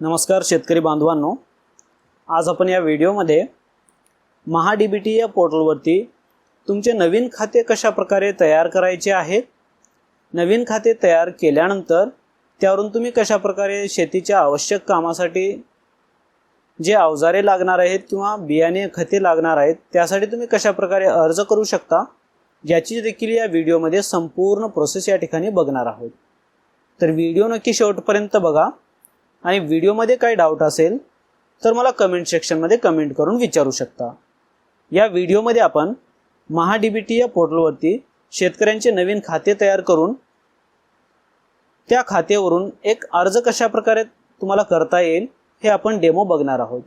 नमस्कार शेतकरी बांधवांनो. आज आपण या व्हिडिओमध्ये महा डी बी टी या पोर्टलवरती तुमचे नवीन खाते कशा प्रकारे तयार करायचे आहेत नवीन खाते तयार केल्यानंतर त्यावरून तुम्ही कशा प्रकारे शेतीच्या आवश्यक कामासाठी जे अवजारे लागणार आहेत किंवा बियाणे खते लागणार आहेत त्यासाठी तुम्ही कशा प्रकारे अर्ज करू शकता याची देखील या व्हिडिओमध्ये संपूर्ण प्रोसेस या ठिकाणी बघणार आहोत. तर व्हिडिओ नक्की शेवटपर्यंत बघा. आणि व्हिडिओमध्ये काही डाऊट असेल तर मला कमेंट सेक्शनमध्ये कमेंट करून विचारू शकता. या व्हिडिओमध्ये आपण महाडीबीटी बी टी या पोर्टलवरती शेतकऱ्यांचे नवीन खाते तयार करून त्या खात्यावरून एक अर्ज कशा प्रकारे तुम्हाला करता येईल हे आपण डेमो बघणार आहोत.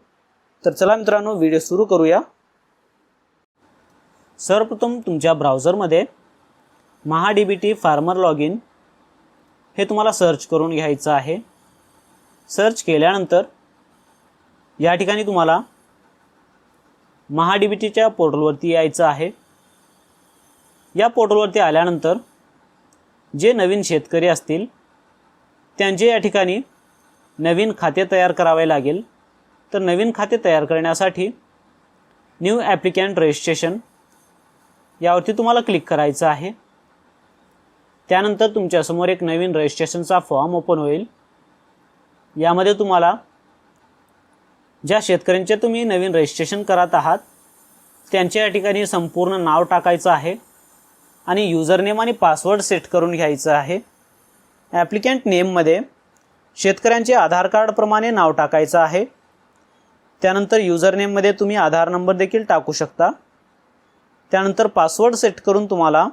तर चला मित्रांनो व्हिडिओ सुरू करूया. सर्वप्रथम तुमच्या ब्राउझरमध्ये MahaDBT B T farmer log in हे तुम्हाला सर्च करून घ्यायचं आहे. सर्च केल्यानंतर या ठिकाणी तुम्हाला महाडीबीटीच्या पोर्टलवरती यायचं आहे. या पोर्टलवरती आल्यानंतर जे नवीन शेतकरी असतील त्यांचे या ठिकाणी नवीन खाते तयार करावे लागेल. तर नवीन खाते तयार करण्यासाठी न्यू ॲप्लिकॅन्ट रजिस्ट्रेशन यावरती तुम्हाला क्लिक करायचं आहे. त्यानंतर तुमच्यासमोर एक नवीन रजिस्ट्रेशनचा फॉर्म ओपन होईल. यामध्ये तुम्हाला ज्या शेतकऱ्यांचे तुम्ही नवीन रजिस्ट्रेशन करत आहात त्यांच्या या ठिकाणी संपूर्ण नाव टाकायचं आहे आणि युजरनेम आणि पासवर्ड सेट करून घ्यायचं आहे. ॲप्लिकंट नेममध्ये शेतकऱ्यांचे आधार कार्डप्रमाणे नाव टाकायचं आहे. त्यानंतर युजरनेममध्ये तुम्ही आधार नंबर देखील टाकू शकता. त्यानंतर पासवर्ड सेट करून तुम्हाला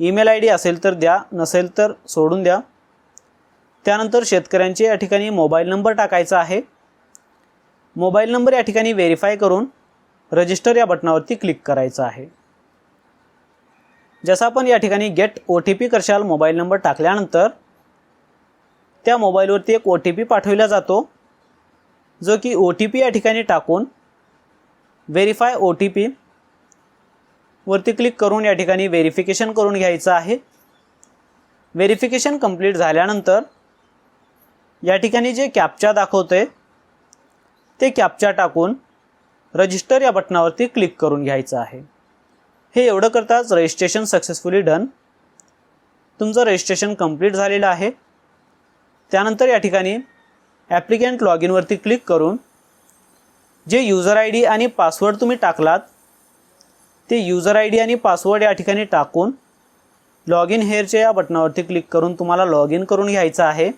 ईमेल आय डी असेल तर द्या नसेल तर सोडून द्या. त्यानंतर शेतकऱ्यांचे या ठिकाणी मोबाईल नंबर टाकायचा आहे. मोबाईल नंबर या ठिकाणी व्हेरीफाय करून रजिस्टर या बटनावरती क्लिक करायचं आहे. जसं आपण या ठिकाणी गेट ओ टी पी करशाल मोबाईल नंबर टाकल्यानंतर त्या मोबाईलवरती एक ओ टी पी पाठविला जातो जो की ओ टी पी या ठिकाणी टाकून व्हेरीफाय ओ टी पी वरती क्लिक करून या ठिकाणी व्हेरिफिकेशन करून घ्यायचं आहे. व्हेरिफिकेशन कंप्लीट झाल्यानंतर या ठिकाणी जे कॅप्चा दाखवते ते कॅप्चा टाकून रजिस्टर या बटनावरती क्लिक करून घ्यायचं आहे. हे एवढं करताच रजिस्ट्रेशन सक्सेसफुली डन तुमचं रजिस्ट्रेशन कंप्लीट झालेलं आहे. त्यानंतर या ठिकाणी ॲप्लिकंट लॉग इनवरती क्लिक करून जे युजर आय डी आणि पासवर्ड तुम्ही टाकलात ते युजर आय डी आणि पासवर्ड या ठिकाणी टाकून लॉग इन हेअरच्या या बटनावरती क्लिक करून तुम्हाला लॉग इन करून घ्यायचं आहे.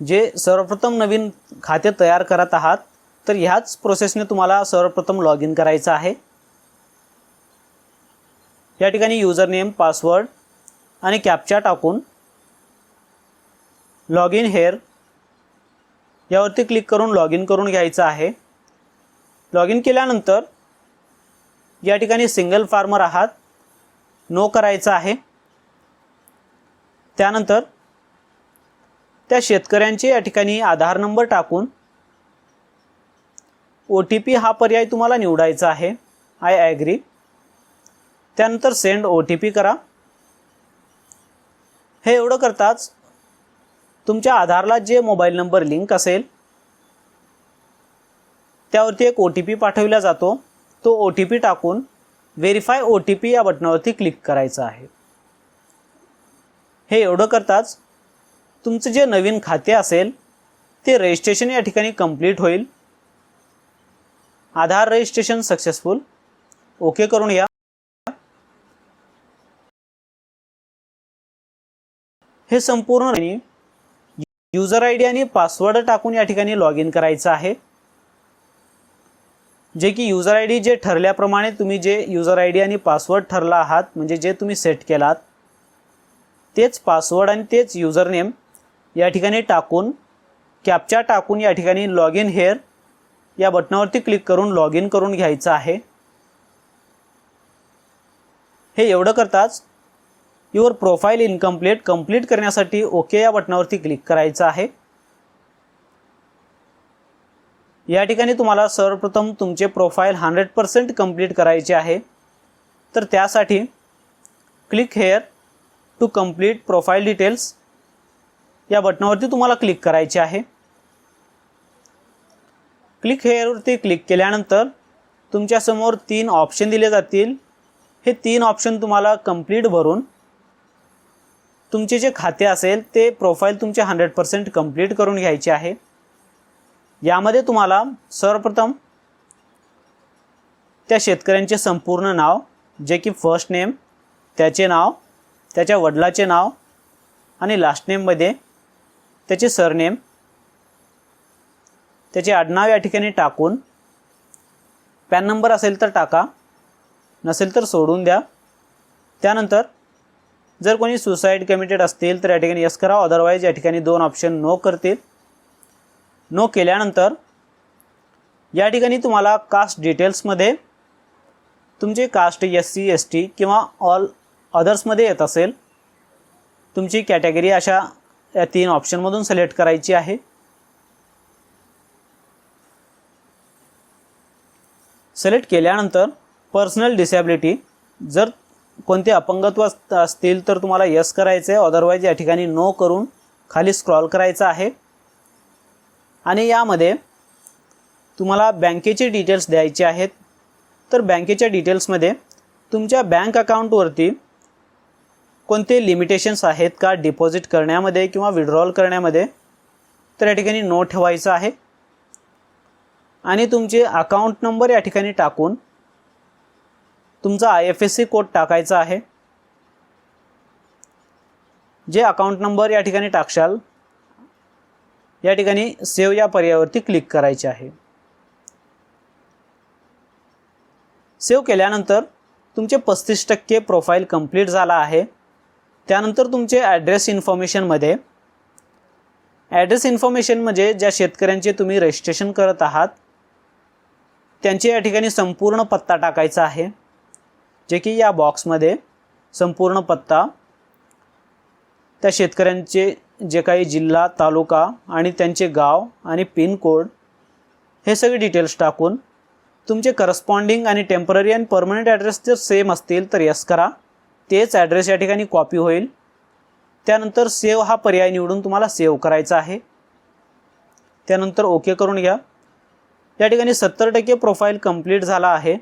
जे सर्वप्रथम नवीन खाते तयार करत आहात तर ह्याच प्रोसेसने तुम्हाला सर्वप्रथम लॉग इन करायचं आहे. या ठिकाणी युजर नेम पासवर्ड आणि कॅप्चा टाकून लॉग इन हेअर यावरती क्लिक करून लॉग इन करून घ्यायचं आहे. लॉग इन केल्यानंतर या ठिकाणी सिंगल फार्मर आहात. नो करायचं आहे. त्यानंतर त्या शेतकऱ्यांचे या ठिकाणी आधार नंबर टाकून ओ टी पी हा पर्याय तुम्हाला निवडायचा आहे. आय ॲग्री त्यानंतर सेंड ओ टी पी करा. हे एवढं करताच तुमच्या आधारला जे मोबाईल नंबर लिंक असेल त्यावरती एक ओ टी पी पाठवला जातो. तो ओ टी पी टाकून व्हेरीफाय ओ टी पी या बटनावरती क्लिक करायचं आहे. हे एवढं करताच तुमचं जे नवीन खाते असेल ते रजिस्ट्रेशन या ठिकाणी कंप्लीट होईल. आधार रजिस्ट्रेशन सक्सेसफुल ओके करून या. हे संपूर्ण युजर आय डी आणि पासवर्ड टाकून या ठिकाणी लॉग इन करायचं आहे. जे की युजर आय डी जे ठरल्याप्रमाणे तुम्ही जे युजर आय डी आणि पासवर्ड ठरला आहात म्हणजे जे तुम्ही सेट केलात तेच पासवर्ड आणि तेच युजर नेम या ठिकाणी टाकून कॅप्चा टाकून या ठिकाणी लॉग इन हेअर या बटनावरती क्लिक करून लॉग इन करून घ्यायचं आहे. हे एवढं करताच युअर प्रोफाईल इनकम्प्लीट कंप्लीट करण्यासाठी ओके या बटनावरती क्लिक करायचं आहे. या ठिकाणी तुम्हाला सर्वप्रथम तुमचे प्रोफाईल हंड्रेड पर्सेंट कंप्लीट करायचे आहे. तर त्यासाठी click here to complete profile details या बटनावरती तुम्हाला क्लिक करायचे आहे. क्लिक हेअरवरती क्लिक केल्यानंतर तुमच्यासमोर तीन ऑप्शन दिले जातील. हे तीन ऑप्शन तुम्हाला कंप्लीट भरून तुमचे जे खाते असेल ते प्रोफाईल तुमचे हंड्रेड पर्सेंट कंप्लीट करून घ्यायचे आहे. यामध्ये तुम्हाला सर्वप्रथम त्या शेतकऱ्यांचे संपूर्ण नाव जे की फर्स्ट नेम त्याचे नाव त्याच्या वडिलाचे नाव आणि लास्ट नेममध्ये त्याचे सरनेम त्याचे आडनाव या ठिकाणी टाकून पॅन नंबर असेल तर टाका नसेल तर सोडून द्या. त्यानंतर जर कोणी सुसाईड कमिटेड असतील तर या ठिकाणी यस करा अदरवाईज या ठिकाणी दोन ऑप्शन नो करतील. नो केल्यानंतर या ठिकाणी तुम्हाला कास्ट डिटेल्समध्ये तुमचे caste S C S T किंवा ऑल अदर्समध्ये येत असेल तुमची कॅटेगरी अशा या तीन ऑप्शनमधून सिलेक्ट करायची आहे. सिलेक्ट केल्यानंतर पर्सनल डिसॅबिलिटी जर कोणते अपंगत्व असतील तर तुम्हाला यस करायचं आहे अदरवाईज या ठिकाणी नो करून खाली स्क्रॉल करायचं आहे. आणि यामध्ये तुम्हाला बँकेचे डिटेल्स द्यायचे आहेत. तर बँकेच्या डिटेल्समध्ये तुमच्या बँक अकाउंटवरती कोणते लिमिटेशन्स आहेत का डिपॉझिट करण्यामध्ये किंवा विड्रॉल करण्यामध्ये? तर या ठिकाणी नो ठेवायचं आहे. आणि तुमचे अकाउंट नंबर या ठिकाणी टाकून तुमचा I F S C code टाकायचा आहे. जे अकाउंट नंबर या ठिकाणी टाकशाल या ठिकाणी सेव्ह या पर्यायावरती क्लिक करायचे आहे. सेव्ह केल्यानंतर तुमचे पस्तीस टक्के प्रोफाईल कंप्लीट झाला आहे. त्यानंतर तुमचे ॲड्रेस इन्फॉर्मेशनमध्ये ॲड्रेस इन्फॉर्मेशन म्हणजे ज्या शेतकऱ्यांचे तुम्ही रजिस्ट्रेशन करत आहात त्यांचे या ठिकाणी संपूर्ण पत्ता टाकायचा आहे. जे की या बॉक्समध्ये संपूर्ण पत्ता. त्या शेतकऱ्यांचे जे काही जिल्हा तालुका आणि त्यांचे गाव आणि पिनकोड हे सगळे डिटेल्स टाकून तुमचे करस्पॉन्डिंग आणि टेंपररी आणि परमनंट ॲड्रेस जर सेम असतील तर यस करा. तेच ॲड्रेस या ठिकाणी कॉपी होईल. त्यानंतर सेव्ह हा पर्याय निवडून तुम्हाला सेव्ह करायचा आहे. त्यानंतर ओके करून घ्या. या ठिकाणी सत्तर टक्के प्रोफाईल कंप्लीट झाला आहे.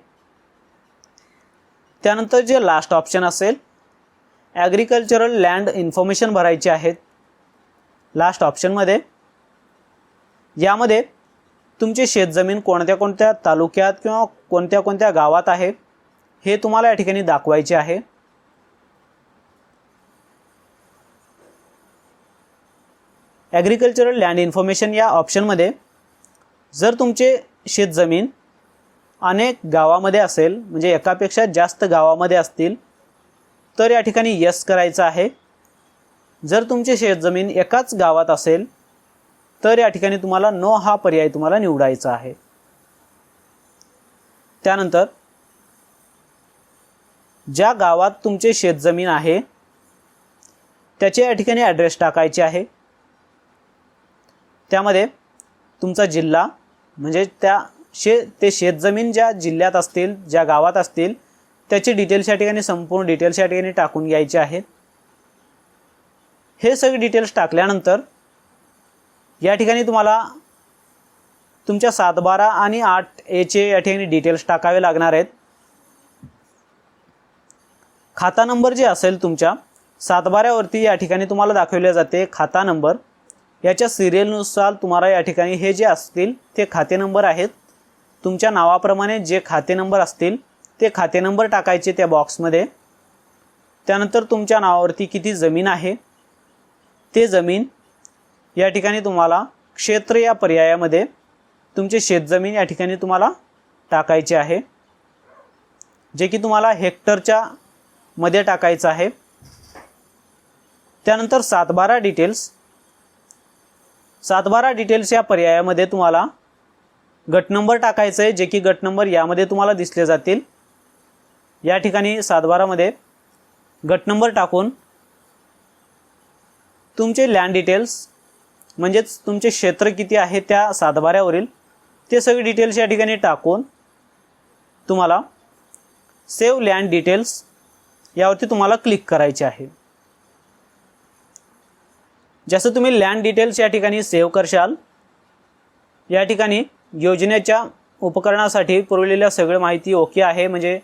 त्यानंतर जे लास्ट ऑप्शन असेल ॲग्रिकल्चरल लँड इन्फॉर्मेशन भरायचे आहेत. लास्ट ऑप्शनमध्ये यामध्ये तुमची शेतजमीन कोणत्या कोणत्या तालुक्यात किंवा कोणत्या कोणत्या गावात आहे हे तुम्हाला या ठिकाणी दाखवायचे आहे. ॲग्रिकल्चरल लँड इन्फॉर्मेशन या ऑप्शनमध्ये जर तुमचे शेतजमीन अनेक गावामध्ये असेल म्हणजे एकापेक्षा जास्त गावामध्ये असतील तर या ठिकाणी यस करायचं आहे. जर तुमची शेतजमीन एकाच गावात असेल तर या ठिकाणी तुम्हाला नो हा पर्याय तुम्हाला निवडायचा आहे. त्यानंतर ज्या गावात तुमचे शेतजमीन आहे त्याचे या ठिकाणी ॲड्रेस टाकायचे आहे. त्यामध्ये तुमचा जिल्हा म्हणजे त्या शे ते शेतजमीन ज्या जिल्ह्यात असतील ज्या गावात असतील त्याचे डिटेल्स या ठिकाणी संपूर्ण डिटेल्स या ठिकाणी टाकून घ्यायचे आहेत हे सगळे डिटेल्स टाकल्यानंतर या ठिकाणी तुम्हाला तुमच्या सातबारा आणि आठ एचे या ठिकाणी डिटेल्स टाकावे लागणार आहेत. खाता नंबर जे असेल तुमच्या सातबाऱ्यावरती या ठिकाणी तुम्हाला दाखवले जाते खाता नंबर. याच्या सिरियलनुसार तुम्हाला या ठिकाणी हे जे असतील ते खाते नंबर आहेत. तुमच्या नावाप्रमाणे जे खाते नंबर असतील ते खाते नंबर टाकायचे त्या बॉक्समध्ये त्यानंतर तुमच्या नावावरती किती जमीन आहे ते जमीन या ठिकाणी तुम्हाला क्षेत्र या पर्यायामध्ये तुमचे शेतजमीन या ठिकाणी तुम्हाला टाकायचे आहे. जे की तुम्हाला हेक्टरच्या मध्ये टाकायचं आहे. त्यानंतर सातबारा डिटेल्स सातबारा डिटेल्स या पर्यायामध्ये तुम्हाला गट नंबर टाकायचं आहे जे की गट नंबर यामध्ये तुम्हाला दिसले जातील. या ठिकाणी सातबारामध्ये गट नंबर टाकून तुमचे लँड डिटेल्स म्हणजेच तुमचे क्षेत्र किती आहे त्या सातबाऱ्यावरील ते सगळे डिटेल्स या ठिकाणी टाकून तुम्हाला सेव्ह लँड डिटेल्स यावरती तुम्हाला क्लिक करायचे आहे. जसं तुम्ही लँड डिटेल्स या ठिकाणी सेव्ह करशाल या ठिकाणी योजनेच्या उपकरणासाठी पुरवलेल्या सगळी माहिती ओके आहे म्हणजे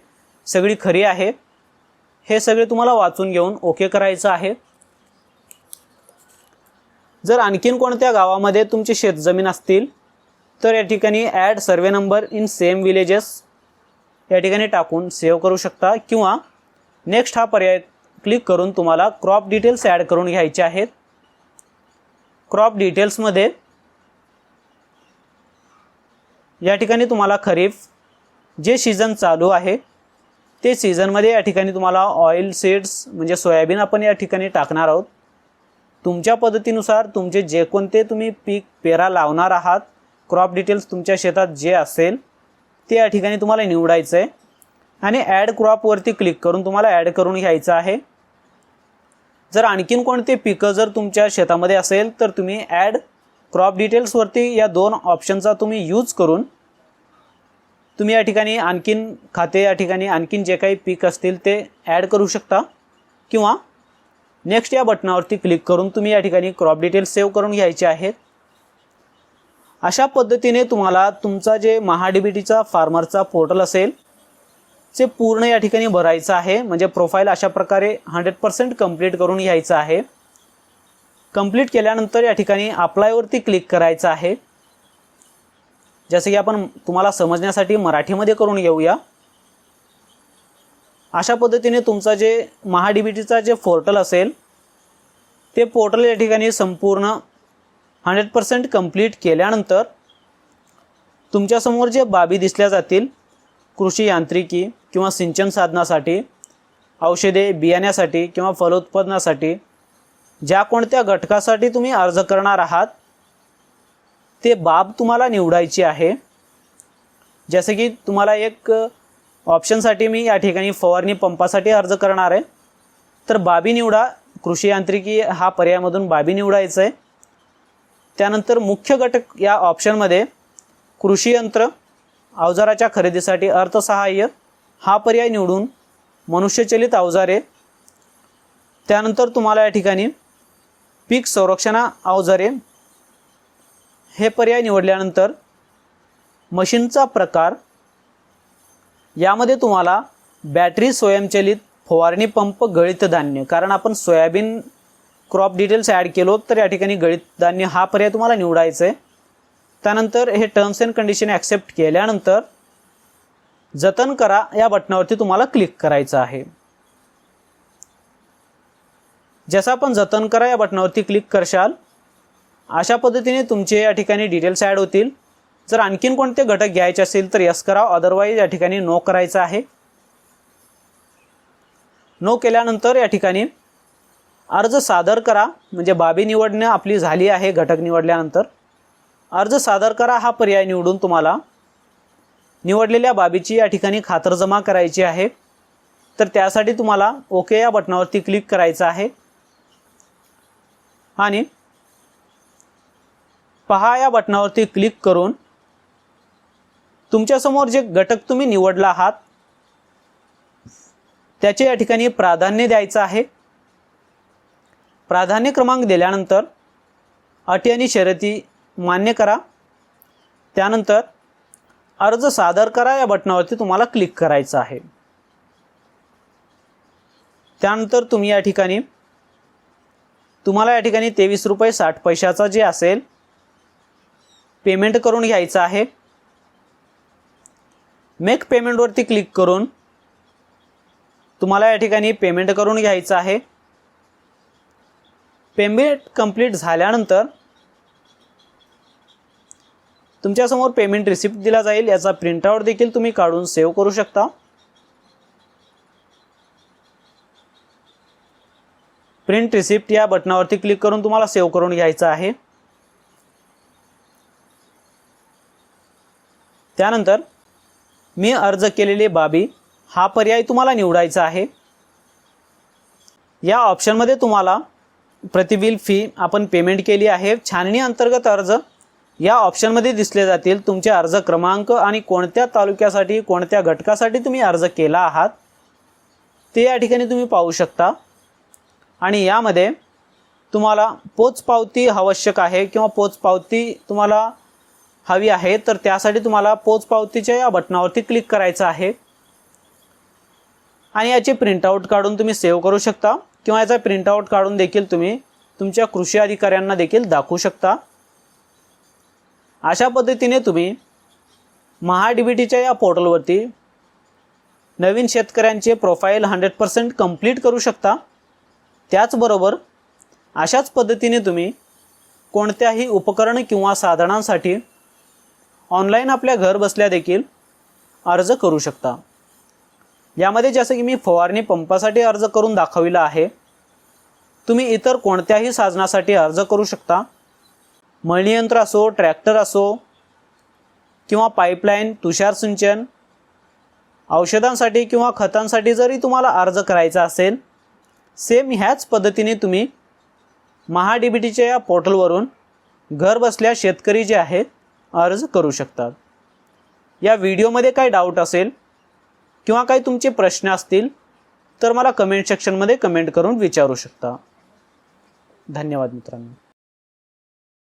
सगळी खरी आहे. हे सगळे तुम्हाला वाचून घेऊन ओके करायचं आहे. जर आणखीन कोणत्या गावामध्ये तुमची शेतजमीन असतील तर या ठिकाणी add survey number in same villages या ठिकाणी टाकून सेव्ह करू शकता. किंवा नेक्स्ट हा पर्याय क्लिक करून तुम्हाला क्रॉप डिटेल्स ॲड करून घ्यायचे आहेत. क्रॉप डिटेल्समध्ये या ठिकाणी तुम्हाला खरीप जे सीझन चालू आहे ते सीझनमध्ये या ठिकाणी तुम्हाला ऑइल सीड्स म्हणजे सोयाबीन आपण या ठिकाणी टाकणार आहोत. तुमच्या पद्धतीनुसार तुमचे जे कोणते तुम्ही पीक पेरा लावणार आहात क्रॉप डिटेल्स तुमच्या शेतात जे असेल ते या ठिकाणी तुम्हाला निवडायचं आहे आणि ॲड क्रॉपवरती क्लिक करून तुम्हाला ॲड करून घ्यायचं आहे. जर आणखीन कोणते पिकं जर तुमच्या शेतामध्ये असेल तर तुम्ही ॲड क्रॉप डिटेल्सवरती या दोन ऑप्शनचा तुम्ही यूज करून तुम्ही या ठिकाणी आणखीन खाते या ठिकाणी आणखीन जे काही पीक असतील ते ॲड करू शकता. किंवा नेक्स्ट या बटनावरती क्लिक करून तुम्ही या ठिकाणी क्रॉप डिटेल्स सेव्ह करून घ्यायचे आहेत. अशा पद्धतीने तुम्हाला तुमचा जे महाडीबीटीचा फार्मरचा पोर्टल असेल चे पूर्ण या ठिकाणी भरायचं आहे. म्हणजे प्रोफाईल अशा प्रकारे हंड्रेड पर्सेंट कंप्लीट करून घ्यायचं आहे. कंप्लीट केल्यानंतर या ठिकाणी अप्लायवरती क्लिक करायचं आहे. जसं की आपण तुम्हाला समजण्यासाठी मराठीमध्ये करून घेऊया. अशा पद्धतीने तुमचा जे महाडीबीटीचा जे पोर्टल असेल ते पोर्टल या ठिकाणी संपूर्ण हंड्रेड पर्सेंट कंप्लीट केल्यानंतर तुमच्यासमोर जे बाबी दिसल्या जातील कृषी यांत्रिकी किंवा सिंचन साधनासाठी औषधे बियाण्यासाठी किंवा फलोत्पादनासाठी ज्या कोणत्या घटकासाठी तुम्ही अर्ज करणार आहात ते बाब तुम्हाला निवडायची आहे. जसे की तुम्हाला एक ऑप्शनसाठी मी या ठिकाणी फवारणी पंपासाठी अर्ज करणार आहे. तर बाबी निवडा. कृषी यांत्रिकी हा पर्यायामधून बाबी निवडायचं आहे त्यानंतर मुख्य घटक या ऑप्शनमध्ये कृषी यंत्र अवजाराच्या खरेदीसाठी अर्थसहाय्य हा पर्याय निवडून मनुष्यचलित अवजारे त्यानंतर तुम्हाला या ठिकाणी पीक संरक्षणा अवजारे हे पर्याय निवडल्यानंतर मशीनचा प्रकार यामध्ये तुम्हाला बॅटरी स्वयंचलित फवारणी पंप गळित धान्य कारण आपण सोयाबीन क्रॉप डिटेल्स ॲड केलो तर या ठिकाणी गळित धान्य हा पर्याय तुम्हाला निवडायचा आहे त्यानंतर हे टर्म्स अँड कंडिशन ॲक्सेप्ट केल्यानंतर जतन करा या बटनावरती तुम्हाला क्लिक करायचं आहे. जसं आपण जतन करा या बटनावरती क्लिक करशाल अशा पद्धतीने तुमचे या ठिकाणी डिटेल्स ॲड होतील. जर आणखीन कोणते घटक घ्यायचे असेल तर यस करा अदरवाईज या ठिकाणी नो करायचं आहे. नो केल्यानंतर या ठिकाणी अर्ज सादर करा म्हणजे बाबी निवडणं आपली झाली आहे घटक निवडल्यानंतर. अर्ज सादर करा हा पर्याय निवडून तुम्हाला निवडलेल्या बाबीची या ठिकाणी खातरजमा करायची आहे. तर त्यासाठी तुम्हाला ओके या बटनावरती क्लिक करायचं आहे. आणि पहा या बटनावरती क्लिक करून तुमच्यासमोर जे घटक तुम्ही निवडला आहात त्याचे या ठिकाणी प्राधान्य द्यायचं आहे. प्राधान्य क्रमांक दिल्यानंतर अटी आणि शर्यती मान्य करा. त्यानंतर अर्ज सादर करा या बटनावरती तुम्हाला क्लिक करायचं आहे. त्यानंतर तुम्ही या ठिकाणी तुम्हाला या ठिकाणी तेवीस रुपये साठ पैशाचा जे असेल पेमेंट करून घ्यायचं आहे. मेक पेमेंटवरती क्लिक करून तुम्हाला या ठिकाणी पेमेंट करून घ्यायचं आहे. पेमेंट कंप्लीट झाल्यानंतर तुमच्यासमोर पेमेंट रिसिप्ट दिला जाईल याचा प्रिंटआउट देखील तुम्ही काढून सेव्ह करू शकता. प्रिंट रिसिप्ट या बटनावरती क्लिक करून तुम्हाला सेव्ह करून घ्यायचं आहे. त्यानंतर मी अर्ज केलेली बाबी हा पर्याय तुम्हाला निवडायचा आहे. या ऑप्शनमध्ये तुम्हाला प्रतिबिल फी आपण पेमेंट केली आहे. छाननी अंतर्गत अर्ज या ऑप्शनमध्ये दिसले जातील तुमचे अर्ज क्रमांक आणि कोणत्या तालुक्यासाठी कोणत्या घटकासाठी तुम्ही अर्ज केला आहात ते या ठिकाणी तुम्ही पाहू शकता. आणि यामध्ये तुम्हाला पोचपावती आवश्यक आहे किंवा पोचपावती तुम्हाला हवी आहे तर त्यासाठी तुम्हाला पोचपावतीच्या या बटनावरती क्लिक करायचं आहे. आणि याची प्रिंटआउट काढून तुम्ही सेव्ह करू शकता किंवा याचा प्रिंटआउट काढून देखील तुम्ही तुमच्या कृषी अधिकाऱ्यांना देखील दाखवू शकता. अशा पद्धतीने तुम्ही महाडीबीटीच्या या पोर्टलवरती नवीन शेतकऱ्यांचे प्रोफाईल हंड्रेड पर्सेंट कंप्लीट करू शकता. त्याचबरोबर अशाच पद्धतीने तुम्ही कोणत्याही उपकरण किंवा साधनांसाठी ऑनलाईन आपल्या घर बसल्या देखील अर्ज करू शकता. यामध्ये जसं की मी फवारणी पंपासाठी अर्ज करून दाखविला आहे. तुम्ही इतर कोणत्याही साधनासाठी अर्ज करू शकता. मळणीयंत्र असो ट्रॅक्टर असो किंवा पाईपलाईन तुषार सिंचन औषधांसाठी किंवा खतांसाठी जरी तुम्हाला अर्ज करायचा असेल सेम ह्याच पद्धतीने तुम्ही महाडीबीटीच्या या पोर्टलवरून घर बसल्या शेतकरी जे आहेत अर्ज करू शकतात. या व्हिडिओमध्ये काय डाऊट असेल किंवा काही तुमचे प्रश्न असतील तर मला कमेंट सेक्शनमध्ये कमेंट करून विचारू शकता. धन्यवाद मित्रांनो.